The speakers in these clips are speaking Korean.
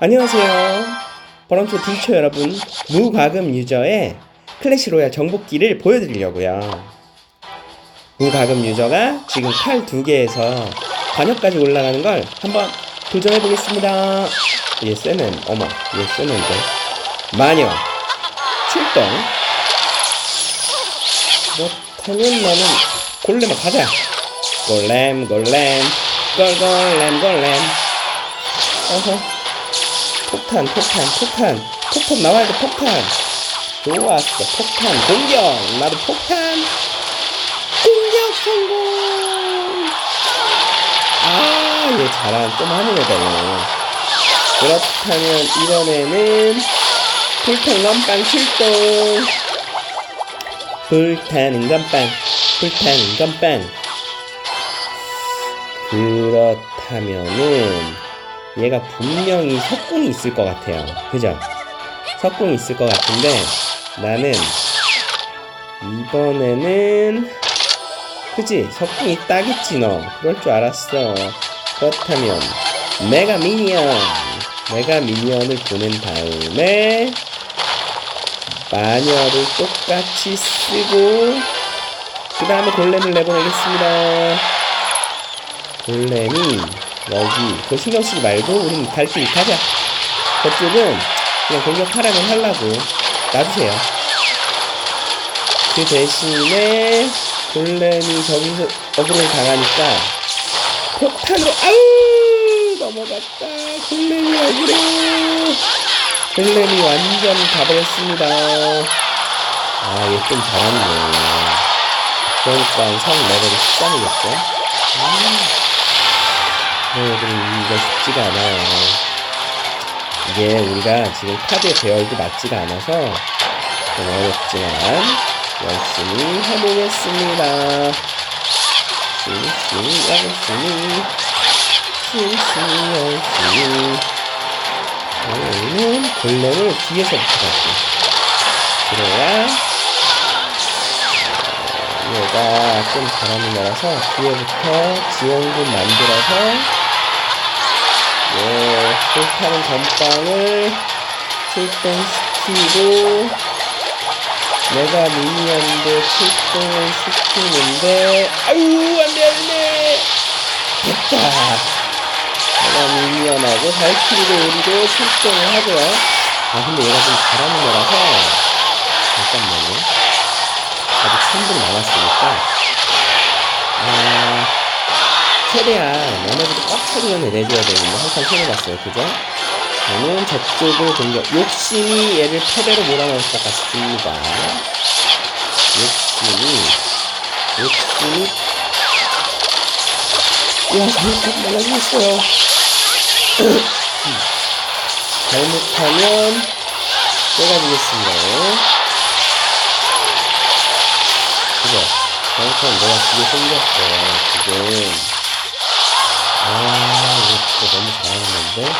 안녕하세요. 버런초 딜처 여러분, 무과금 유저의 클래시 로얄 정복기를 보여드리려고요. 무과금 유저가 지금 칼 두 개에서 관역까지 올라가는 걸 한번 도전해 보겠습니다. 얘 쎄는 어머, 얘 쎄는데 마녀 출동. 그렇다면 나는 골렘 가자. 골렘 골렘 골골렘 골렘. 어허. 폭탄, 폭탄, 폭탄, 폭탄 나와야 돼, 폭탄. 좋았어, 폭탄, 공격. 나도 폭탄. 공격 성공. 아, 얘 잘한, 좀 하는 애다, 얘. 그렇다면 이번에는 불탄 건빵 출동. 불타는 건빵, 불타는 건빵. 그렇다면은 얘가 분명히 석궁이 있을 것 같아요. 그죠? 석궁이 있을 것 같은데 나는 이번에는 그지? 석궁이 따겠지 너. 그럴 줄 알았어. 그렇다면 메가 미니언 메가 미니언을 보낸 다음에 마녀를 똑같이 쓰고 그 다음에 골렘을 내보내겠습니다. 골렘이 여기 그거 신경 쓰지 말고 우린 갈길 가자. 저쪽은 그냥 공격하라면 하려고 놔주세요. 그 대신에 골렘이 저기서 어그로를 당하니까 폭탄으로 아우! 넘어갔다. 골렘이 어그로. 골렘이 완전 가버렸습니다. 아얘 좀 잘하네 그러니까 성 레벨이 13이겠죠? 음. 얘들은 이기기가 쉽지가 않아요. 이게 우리가 지금 카드의 배열도 맞지가 않아서 좀 어렵지만 열심히 해보겠습니다. 열심히 열심히 열심히 열심히 오늘은 골렘을 뒤에서부터 갈게. 그래야 어, 얘가 좀 잘하는 거라서 뒤에부터 지원군 만들어서 네, 불타는 전빵을 출동시키고 내가 미니언도 출동을 시키는데 아유 안돼 안돼! 됐다. 내가 미니언하고 발키리도 우리도 출동을 하고요. 아 근데 얘가 좀 잘하는 거라서 잠깐만요. 아직 3분 남았으니까. 아 최대한 에너지를 꽉 차기전에 내줘야 되는데 항상 손해봤어요. 그죠? 저는 저쪽을 공격 욕심이 얘를 패배로 몰아넣을 것 같습니다. 욕심이 욕심이. 야 잘못 날라주겠어요? 잘못하면 빼가지겠습니다. 그죠? 잘못하면 내가 뒤에 생겼어요 지금. 아, 이거 진짜 너무 잘하는 건데?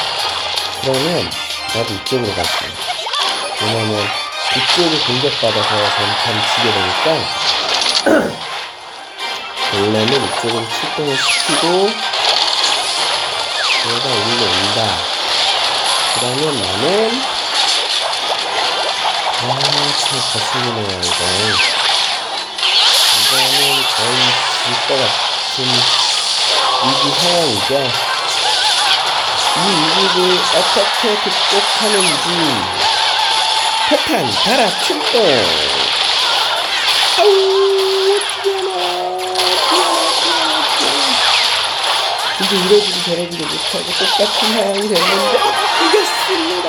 그러면, 나도 이쪽으로 갈게요. 왜냐면, 이쪽이 공격받아서 전판 지게 되니까, 원래는 이쪽으로 출동을 시키고, 얘가 일로 온다. 그러면 나는, 아, 참 거슬리네요, 이거. 이거는 거의 질것 같은 위기 상황이죠. 이 위기를 어떻게 극복하는지 폭탄 달아 출동 아우 뛰어나 이제 이러지도 저러지도 못하고 똑같은 상황이 됐는데 이겼습니다